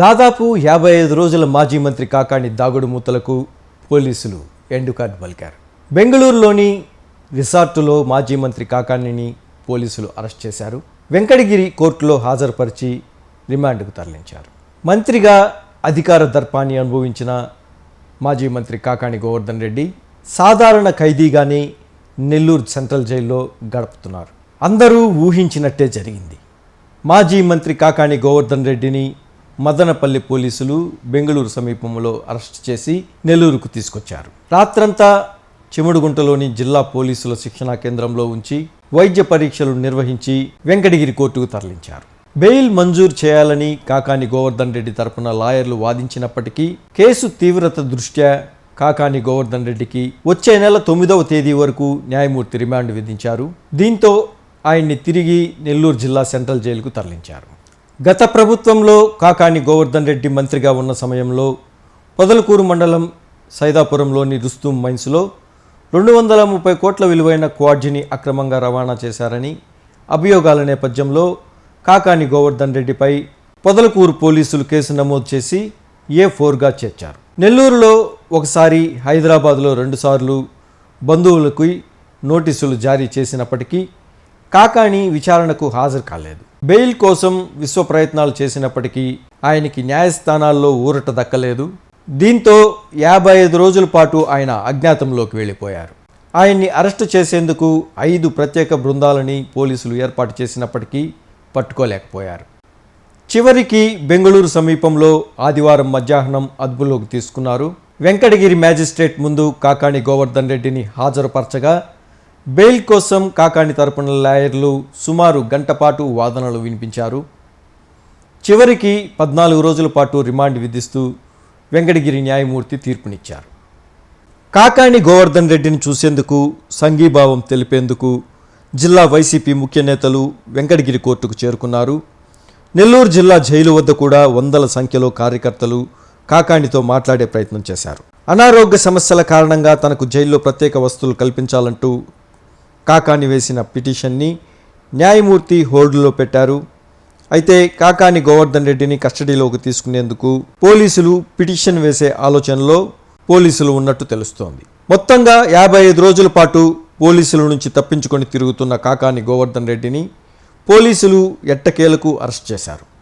దాదాపు యాభై ఐదు రోజుల మాజీ మంత్రి కాకాణి దాగుడు మూతలకు పోలీసులు ఎండుకార్డు పలికారు. బెంగళూరులోని రిసార్టులో మాజీ మంత్రి కాకాణిని పోలీసులు అరెస్ట్ చేశారు. వెంకటగిరి కోర్టులో హాజరుపరిచి రిమాండ్కు తరలించారు. మంత్రిగా అధికార దర్పాన్ని అనుభవించిన మాజీ మంత్రి కాకాణి గోవర్ధన్ రెడ్డి సాధారణ ఖైదీగానే నెల్లూరు సెంట్రల్ జైల్లో గడుపుతున్నారు. అందరూ ఊహించినట్టే జరిగింది. మాజీ మంత్రి కాకాణి గోవర్ధన్ రెడ్డిని మదనపల్లి పోలీసులు బెంగళూరు సమీపంలో అరెస్ట్ చేసి నెల్లూరుకు తీసుకొచ్చారు. రాత్రంతా చెముడుగుంటలోని జిల్లా పోలీసుల శిక్షణా కేంద్రంలో ఉంచి వైద్య పరీక్షలు నిర్వహించి వెంకటగిరి కోర్టుకు తరలించారు. బెయిల్ మంజూరు చేయాలని కాకాని గోవర్ధన్ రెడ్డి తరపున లాయర్లు వాదించినప్పటికీ కేసు తీవ్రత దృష్ట్యా కాకాని గోవర్ధన్ రెడ్డికి వచ్చే నెల తొమ్మిదవ తేదీ వరకు న్యాయమూర్తి రిమాండ్ విధించారు. దీంతో ఆయన్ని తిరిగి నెల్లూరు జిల్లా సెంట్రల్ జైలుకు తరలించారు. గత ప్రభుత్వంలో కాకాని గోవర్ధన్ రెడ్డి మంత్రిగా ఉన్న సమయంలో పొదలకూరు మండలం సైదాపురంలోని రుస్తుం మైన్స్లో రెండు వందల ముప్పై కోట్ల విలువైన క్వాడ్జిని అక్రమంగా రవాణా చేశారని అభియోగాల నేపథ్యంలో కాకాని గోవర్ధన్ రెడ్డిపై పొదలకూరు పోలీసులు కేసు నమోదు చేసి ఏ ఫోర్గా చేర్చారు. నెల్లూరులో ఒకసారి హైదరాబాద్లో రెండుసార్లు బంధువులకు నోటీసులు జారీ చేసినప్పటికీ కాకాణి విచారణకు హాజరు కాలేదు. బెయిల్ కోసం విశ్వ ప్రయత్నాలు చేసినప్పటికీ ఆయనకి న్యాయస్థానాల్లో ఊరట దక్కలేదు. దీంతో యాభై ఐదు రోజుల పాటు ఆయన అజ్ఞాతంలోకి వెళ్ళిపోయారు. ఆయన్ని అరెస్టు చేసేందుకు ఐదు ప్రత్యేక బృందాలని పోలీసులు ఏర్పాటు చేసినప్పటికీ పట్టుకోలేకపోయారు. చివరికి బెంగళూరు సమీపంలో ఆదివారం మధ్యాహ్నం అదుపులోకి తీసుకున్నారు. వెంకటగిరి మ్యాజిస్ట్రేట్ ముందు కాకాణి గోవర్ధన్ రెడ్డిని హాజరుపరచగా బెయిల్ కోసం కాకాణి తరపున లాయర్లు సుమారు గంట పాటు వాదనలు వినిపించారు. చివరికి పద్నాలుగు రోజుల పాటు రిమాండ్ విధిస్తూ వెంకటగిరి న్యాయమూర్తి తీర్పునిచ్చారు. కాకాణి గోవర్ధన్ రెడ్డిని చూసేందుకు సంఘీభావం తెలిపేందుకు జిల్లా వైసీపీ ముఖ్య నేతలు వెంకటగిరి కోర్టుకు చేరుకున్నారు. నెల్లూరు జిల్లా జైలు వద్ద కూడా వందల సంఖ్యలో కార్యకర్తలు కాకాణితో మాట్లాడే ప్రయత్నం చేశారు. అనారోగ్య సమస్యల కారణంగా తనకు జైల్లో ప్రత్యేక వస్తువులు కల్పించాలంటూ కాకాని వేసిన పిటిషన్ని న్యాయమూర్తి హోల్డ్లో పెట్టారు. అయితే కాకాని గోవర్ధన్ రెడ్డిని కస్టడీలోకి తీసుకునేందుకు పోలీసులు పిటిషన్ వేసే ఆలోచనలో పోలీసులు ఉన్నట్టు తెలుస్తోంది. మొత్తంగా యాభై ఐదు రోజుల పాటు పోలీసుల నుంచి తప్పించుకొని తిరుగుతున్న కాకాని గోవర్ధన్ రెడ్డిని పోలీసులు ఎట్టకేలకు అరెస్ట్ చేశారు.